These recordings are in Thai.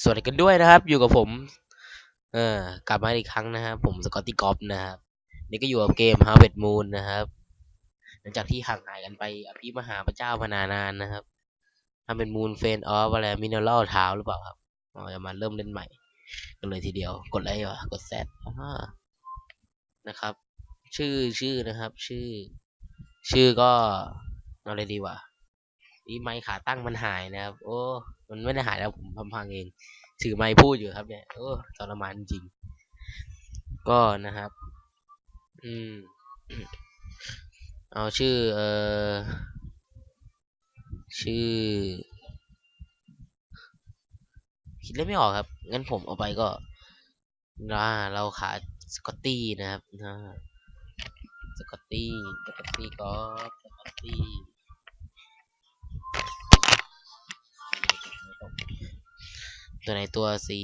สวัสดีกันด้วยนะครับ อยู่กับผม เออกลับมาอีกครั้งนะครับผมสกอตตี้กอฟนะครับนี่ก็อยู่กับเกม Harvest Moon นะครับ หลังจากที่ห่างหายกันไปอภิมหาพระเจ้าพนานานนะครับทำเป็น Moon f a n of อะไร Mineral เท้าหรือเปล่าครับอ๋อจะมาเริ่มเล่นใหม่ กันเลยทีเดียว กดไลค์วะกดแซดนะครับ ชื่อชื่อนะครับ ชื่อ ชื่อก็เอาอะไรดีวะอีไมค์ขาตั้งมันหายนะครับ โอ้ มันไม่ได้หายแล้วผมพังๆเอง ถือไมค์พูดอยู่ครับ เนี่ยโอ้ทรมานจริง ก็นะครับ อืม เอาชื่อ เออชื่อ คิดเล่นไม่ออกครับ งั้นผมเอาไปก็นะเราขาสกอตตี้นะครับนะสกอตตี้สกอตตี้ก็สกอตตี้ ตัวไหนตัวสี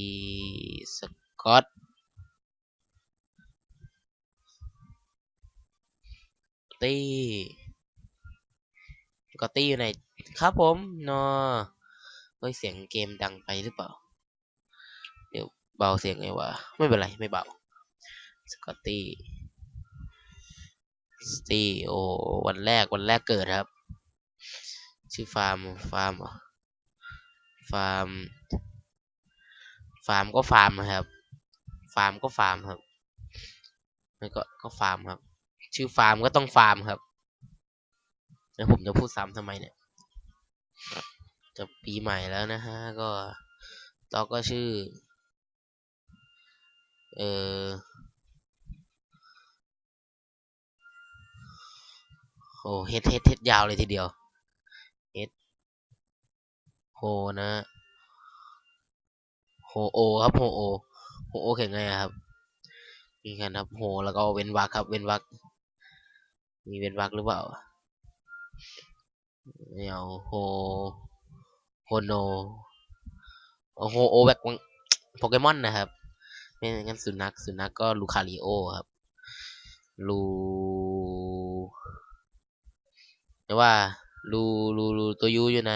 สกอตตี้สกอตตี้อยู่ไหนครับผมนอเฮ้ยเสียงเกมดังไปหรือเปล่า เดี๋ยวเบาเสียงไงวะ ไม่เป็นไร ไม่เบา สกอตตี้สตีโอวันแรกวันแรกเกิดครับ ชื่อฟาร์ม ฟาร์มฟาร์มาร์มก็ฟาร์มนะครับ ฟาร์มก็ฟาร์มครับแล้วก็ก็ฟาร์มครับ ชื่อฟาร์มก็ต้องฟาร์มครับ แล้วผมจะพูดซ้ำทำไมเนี่ย จะปีใหม่แล้วนะฮะ ก็เราก็ชื่อ เออโอ้เฮ็ดเฮ็ดเฮ็ดยาวเลยทีเดียว เฮ็ดโหนะ โฮโอครับโฮโอโฮโอเขียนไงครับนี่กันครับโฮแล้วก็เว้นวรรคครับ เว้นวรรคมีเว้นวรรคหรือเปล่าไม่เอาโฮโฮโนโฮโอแบบโปเกมอนนะครับไม่งั้นสุนัขสุนัขก็ลูคาริโอครับลูแต่ว่าลูลูลูตัวยูอยู่ไหน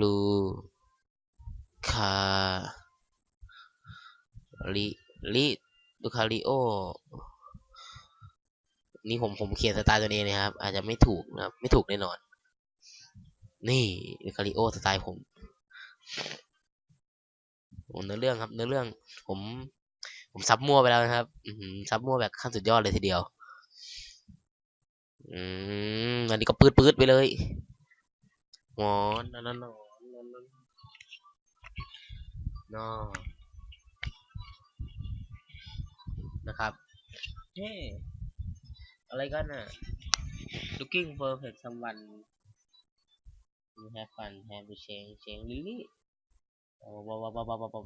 ลู คาลิลิลูคาริโอ นี่ผมผมเขียนสไตล์ตัวเองนะครับ อาจจะไม่ถูกนะครับ ไม่ถูกแน่นอน นี่ลูคาริโอสไตล์ผมเนื้อเรื่องครับเนื้อเรื่อง ผม ผมซับมั่วไปแล้วนะครับซับมั่วแบบขั้นสุดยอดเลยทีเดียว อืมอันนี้ก็ปืดปืดไปเลยหมอนนั่นนั่นนอน นั่นนั่นนอนะครับเฮ้อะไรกันน่ะ looking perfect someone you have fun have to change change really ว้าวว้าวว้าวว้าวว้า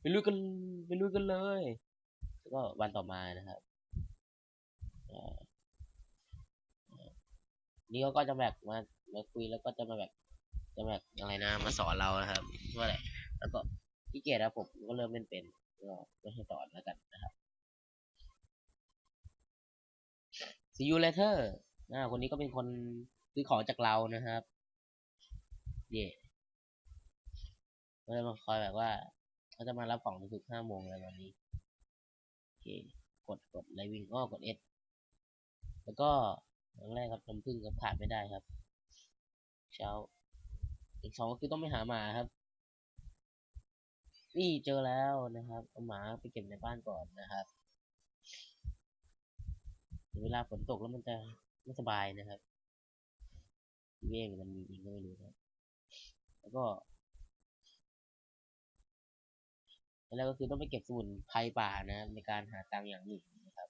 ไปลุยกันไปลุยกันเลยแล้วก็วันต่อมานะครับนี่เขาก็จะแบบมามาคุยแล้วก็จะมาแบบ จะแบบอะไรนะมาสอนเรานะครับว่าอะไรแล้วก็พี่เกียรติผมก็เริ่มเล่นเป็นก็ไม่ให้สอนแล้วกันนะครับ see you later อ่าคนนี้ก็เป็นคนซื้อของจากเรานะครับ เย่ก็จะมาคอยแบบว่าเขาจะมารับของทุกห้าโมงอะไรแบบนี้โอเคกดกดไลวิ่งอ้อกด S แล้วก็อย่างแรกครับน้ำผึ้งก็ขาดไม่ได้ครับ เช้า อีกสองก็คือต้องไปหาหมาครับ นี่เจอแล้วนะครับ เอาหมาไปเก็บในบ้านก่อนนะครับเวลาฝนตกแล้วมันจะไม่สบายนะครับเว่งมันมีจริงก็ไม่รู้ครับ แล้วก็แล้วก็คือต้องไปเก็บสมุนไพรป่านะในการหาตังอย่างหนึ่งนะครับ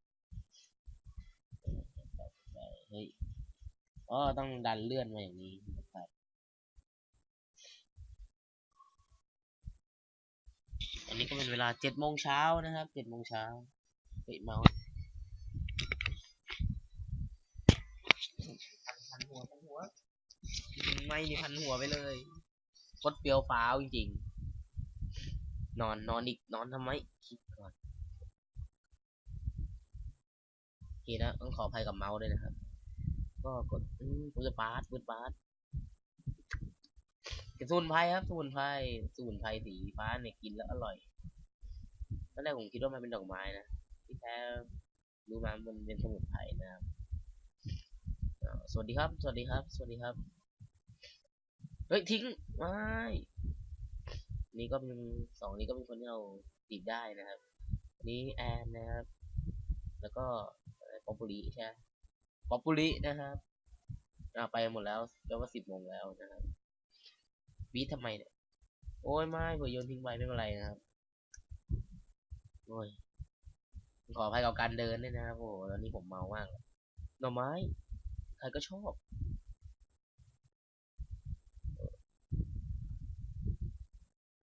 เฮ้ยก็ต้องดันเลื่อนมาอย่างนี้นะครับ อันนี้ก็เป็นเวลาเจ็ดโมงเช้านะครับเจ็ดโมงเช้าเฮ้ยเมาส์พันหัวพันหัวไม่มีพันหัวไปเลยกดเปรียวฟ้าวจริงๆนอนนอนอีกนอนทำไมคิดก่อนโอเคนะต้องขออภัยกับเมาส์ด้วยนะครับ ก็กดอืมผมจะบาสปืดบาส สมุนไพรครับสมุนไพรสมุนไพรสีฟ้าเนี่ยกินแล้วอร่อยตอนแรกผมคิดว่ามันเป็นดอกไม้นะที่แท้รู้มามันเป็นสมุนไพรนะครับสวัสดีครับ สวัสดีครับ สวัสดีครับ เฮ้ยทิ้งไม่นี่ก็เป็นสองนี้ก็เป็นคนที่เราจีบได้นะครับ นี้แอนนะครับ แล้วก็ป๊อปปูลิใช่ป๊อปปูลินะครับอ่าไปหมดแล้วแปลว่าสิบโมงแล้วนะครับ วีททำไมเนี่ย โอ้ยไม่เผื่อโยนทิ้งไปไม่เป็นไรนะครับโอ้ยขออภัยกับการเดินด้วยนะครับโอ้โหตอนนี้ผมเมามากเลยหน่อไม้ ใครก็ชอบ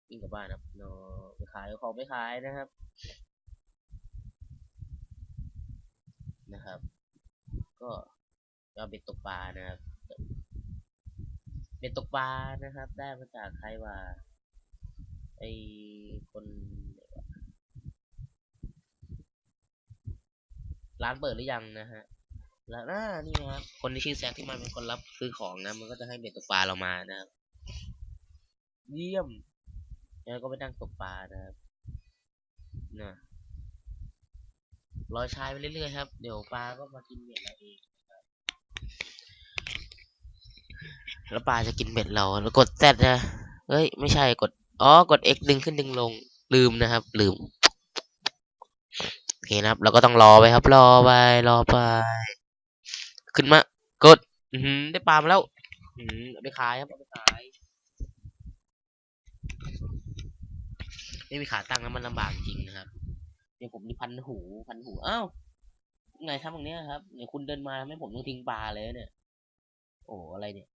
วิ่งกลับบ้านครับเนาะไปขายของไม่ขายนะครับ นะครับ ก็เอาเบ็ดตกปลานะครับ เบ็ดตกปลานะครับ ได้มาจากใครว่าไอคนร้านเปิดหรือยังนะฮะ แล้วน่านี่นะครับ คนที่ชื่อแซคที่มันเป็นคนรับซื้อของนะ มันก็จะให้เบ็ดตกปลาเรามานะครับ เยี่ยม แล้วก็ไปนั่งตกปลานะครับนะรอชายไปเรื่อยๆครับ เดี๋ยวปลาก็มากินเบ็ดเราเองนะครับ แล้วปลาจะกินเบ็ดเรา แล้วกดแซดนะเฮ้ย ไม่ใช่กด อ๋อ กด X ดึงขึ้นดึงลง ลืมนะครับ ลืม โอเคนะครับ เราก็ต้องรอไปครับ รอไป รอไป ขึ้นมา กด อืได้ปลามาแล้ว อือหือเอาไปขายครับไปขาย ไม่มีขาตั้งแล้วมันลำบากจริงนะครับ เดี๋ยวผมนี่พันหู พันหู อ้าว ไงทำตรงนี้ครับ เนี่ยคุณเดินมาทำให้ผมต้องทิ้งปลาเลยเนี่ย โอ้ อะไรเนี่ย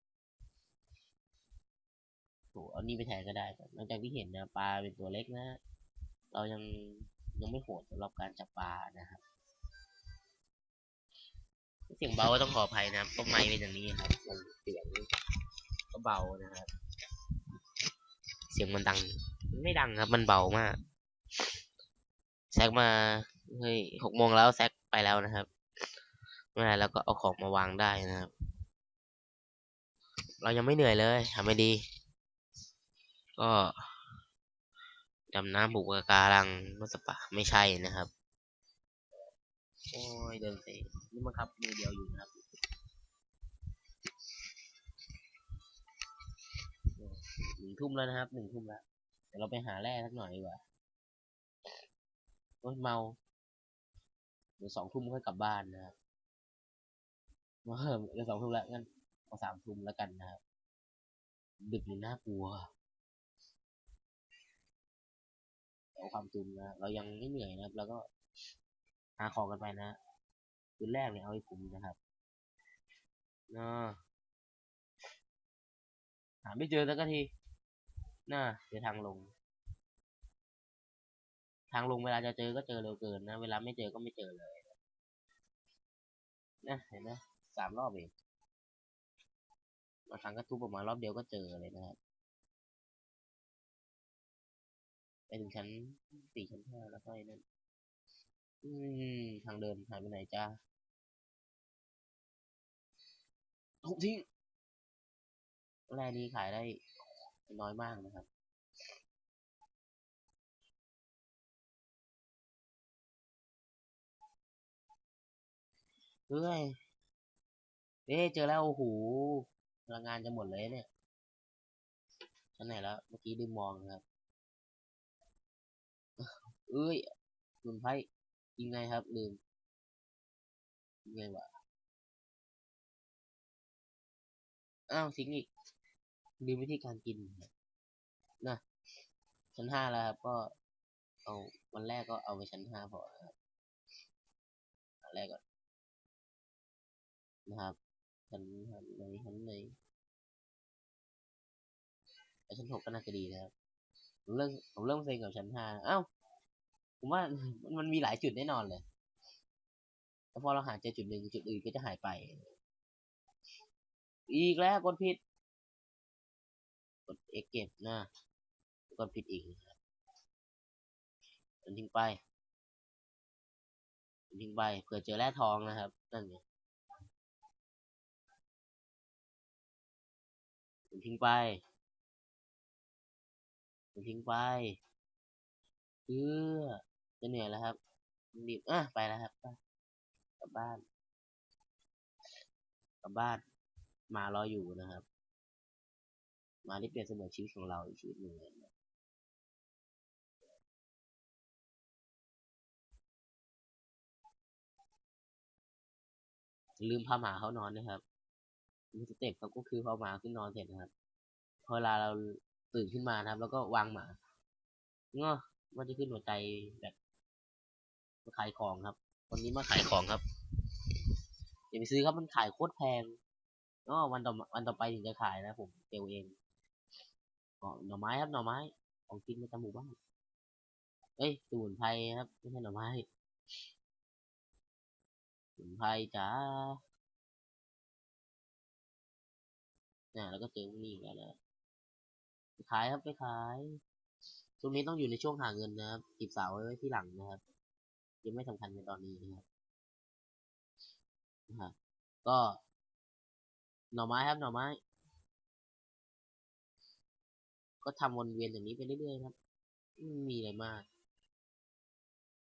โอ้เอานี่ไปแทนก็ได้หลังจากที่เห็นนะปลาเป็นตัวเล็กนะ เรายังยังไม่โหดสำหรับการจับปลานะครับ เสียงเบาก็ต้องขออภัยนะครับไม่เป็นอย่างนี้ครับ มันเสียงก็เบานะครับ เสียงมันดัง ไม่ดังครับ มันเบามากแซกมาเฮ้ยหกโมงแล้วแซกไปแล้วนะครับไม่เป็นไรแล้วก็เอาของมาวางได้นะครับ เรายังไม่เหนื่อยเลยทำไม่ดี ก็ดำน้ำบุกการังมัสปะไม่ใช่นะครับ โอ้ยเดินเตะนี่มันครับมือเดียวอยู่นะครับหนึ่งทุ่มแล้วนะครับหนึ่งทุ่มแล้วเดี๋ยวเราไปหาแร่สักหน่อยดีกว่าโอ้ยเมาเดี๋ยวสองทุ่มค่อยกลับบ้านนะครับเมื่อเดี๋ยวสองทุ่มแล้วงั้นเอาสามทุ่มแล้วกันนะครับดึกนี่น่ากลัว เอาความจุมนะ เรายังไม่เหนื่อยนะครับแล้วก็หาของกันไปนะคืนแรกเนี่ยเอาให้คุ้มนะครับนะหาไม่เจอสักทีน่าเดี๋ยวทางลง ทางลงเวลาจะเจอก็เจอเร็วเกินนะ เวลาไม่เจอก็ไม่เจอเลยนะเห็นไหมสามรอบเองบางครั้งก็ทุบออกมารอบเดียวก็เจอเลยนะครับ ถึงชั้นสี่ชั้นห้าแล้วก็ไอ้นั่นอืมทางเดินหายไปไหนจ้าทุบทิ้งแร่นี้ขายได้น้อยมากนะครับเฮ้ยเอ๊เจอแล้วโอ้โหพลังงานจะหมดเลยเนี่ยชั้นไหนแล้ว เมื่อกี้ลืมมองครับ เอ้ยลืมไพ่ยังไงครับลืมยังไงวะอ้าวทิ้งอีกลืมวิธีการกินนะชั้นห้าแล้วครับ ก็เอาวันแรกก็เอาไปชั้นห้าพอนะครับอันแรกก่อนนะครับชั้นชั้นไหนชั้นไหนชั้นหกก็น่าจะดีนะครับผมเริ่มผมเริ่มเซ็งกับชั้นห้าเอ้า ผมว่ามันมีหลายจุดแน่นอนเลยแล้วพอเราหาเจอจุดหนึ่งจุดอื่นก็จะหายไป อีกแล้วกดผิด กด X เก็บนะกดผิดอีกครับอันทิ้งไปทิ้งไปเผื่อเจอแร่ทองนะครับ นั่นไงอันทิ้งไปผมทิ้งไปเพื่อ จะเหนื่อยแล้วครับรีบอะไปแล้วครับกลับบ้านกลับบ้านมารออยู่นะครับ มาที่เปลี่ยนเสมือนชีวิตของเราอีกชีวิตหนึ่งเลยลืมพาหมาเขานอนนะครับมีสเต็ปเขาก็คือพาหมาขึ้นนอนเสร็จนะครับพอเวลาเราตื่นขึ้นมานะครับ แล้วก็วางหมาเงาะว่าจะขึ้นหัวใจแบบ มาขายของครับคนนี้มาขายของครับอย่าไปซื้อครับมันขายโคตรแพงอ๋อวันต่อวันต่อไปถึงจะขายนะผมเซลเองอ๋อหน่อไม้ครับหน่อไม้ของกินประจำหมู่บ้านเอ้ยสมุนไพรครับไม่ใช่หน่อไม้สมุนไพรจ้าเนี่ยแล้วก็เจอพวกนี้อีกแล้วนะไปขายครับไปขายช่วงนี้ต้องอยู่ในช่วงหาเงินนะครับจีบสาวไว้ไว้ที่หลังนะครับ ยังไม่สำคัญในตอนนี้นะครับนะฮะก็ หน่อไม้ครับ หน่อไม้ ก็ทำวนเวียนอย่างนี้ไปเรื่อยๆครับไม่มีอะไรมาก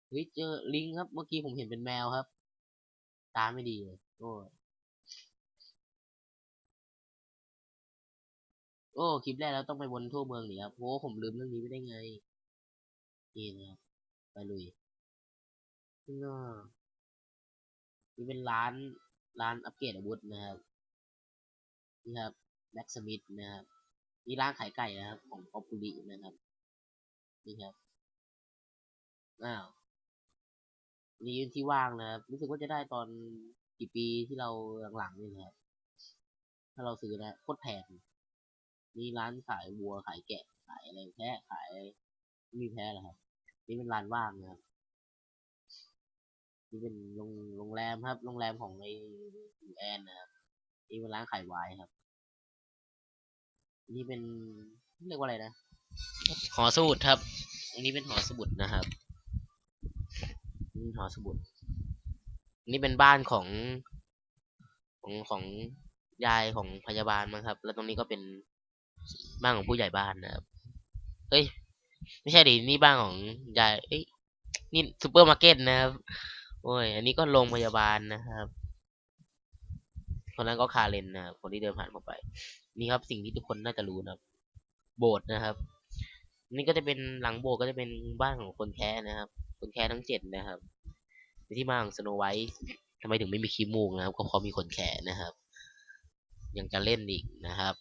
เฮ้ยเจอลิงครับ เมื่อกี้ผมเห็นเป็นแมวครับ ตาไม่ดีเลยโอ้โอ้ คลิปแรกแล้วต้องไปวนทั่วเมืองหนิครับโอ้ผมลืมเรื่องนี้ไปได้ไง นี่นะครับ ไปลุย น่านี่เป็นร้านร้านอัปเกรดอาวุธนะครับนี่ครับแบ็กสมิธนะครับนี่ร้านขายไก่นะครับ ของป๊อปปูรินะครับนี่ครับอ้าวนี่ที่ว่างนะครับรู้สึกว่าจะได้ตอนกี่ปีที่เราหลังๆนี่นะครับ ถ้าเราซื้อนะโคตรแพงนี่ร้านขายวัวขายแกะขายอะไรแพะขายไม่มีแพะหรอครับ นี่เป็นร้านว่างนะครับ นี่เป็นโรงโรงแรมครับ โรงแรมของในแอนนะครับนี่เป็นร้านขายไวน์ครับ นี่เป็นเรียกว่าอะไรนะ หอสมุดครับ อันนี้เป็นหอสมุดนะครับนี่หอสมุด นี่เป็นบ้านของของของยายของพยาบาลมั้งครับ แล้วตรงนี้ก็เป็นบ้านของผู้ใหญ่บ้านนะครับ เฮ้ย ไม่ใช่ดิ นี่บ้านของยายเอ้ย นี่ซูเปอร์มาร์เก็ตนะครับ โอ้ย อันนี้ก็โรงพยาบาลนะครับคนนั้นก็คาเรนนะครับคนที่เดินผ่านมาไป นี่ครับสิ่งที่ทุกคนน่าจะรู้นะครับ โบสถ์นะครับ นี่ก็จะเป็นหลังโบสถ์ก็จะเป็นบ้านของคนแค้นะครับ คนแค้ทั้งเจ็ดนะครับที่มาของสโนไวท์ทำไมถึงไม่มีขี้มูกนะครับ ก็เพราะมีคนแค้นะครับ ยังจะเล่นอีกนะครับ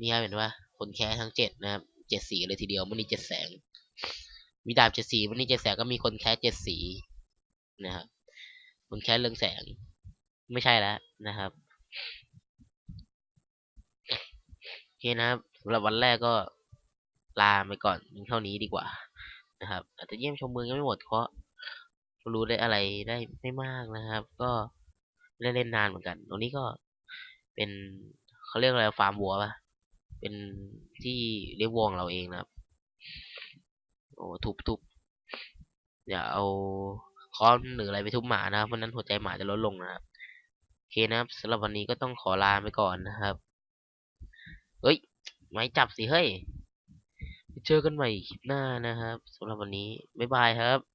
นี่ครับเห็นว่าคนแค้ทั้งเจ็ดนะครับเจ็ดสีเลยทีเดียวมันนี่เจ็ดแสง มีดาบเจ็ดสีมันนี่เจ็ดแสงก็มีคนแค้เจ็ดสี นะครับคนแค้เรื่องแสง ไม่ใช่แล้วนะครับโอเคนะครับสำหรับวันแรกก็ลาไปก่อนเท่านี้ดีกว่านะครับ อาจจะเยี่ยมชมเมืองยังไม่หมดเพราะรู้ได้อะไรได้ไม่มากนะครับ ก็ไม่ได้เล่นนานเหมือนกัน ตรงนี้ก็เป็นเขาเรียกอะไรฟาร์มวัวปะเป็นที่เลี้ยงวัวของเราเองนะครับ โอ้ทุบทุบอย่าเอา ค้อนหรืออะไรไปทุบหมานะครับเพราะนั้นหัวใจหมาจะลดลงนะครับโอเคนะครับสำหรับวันนี้ก็ต้องขอลาไปก่อนนะครับเฮ้ยไม่จับสิเฮ้ยไปเจอกันใหม่คลิปหน้านะครับสำหรับวันนี้บ๊ายบายครับ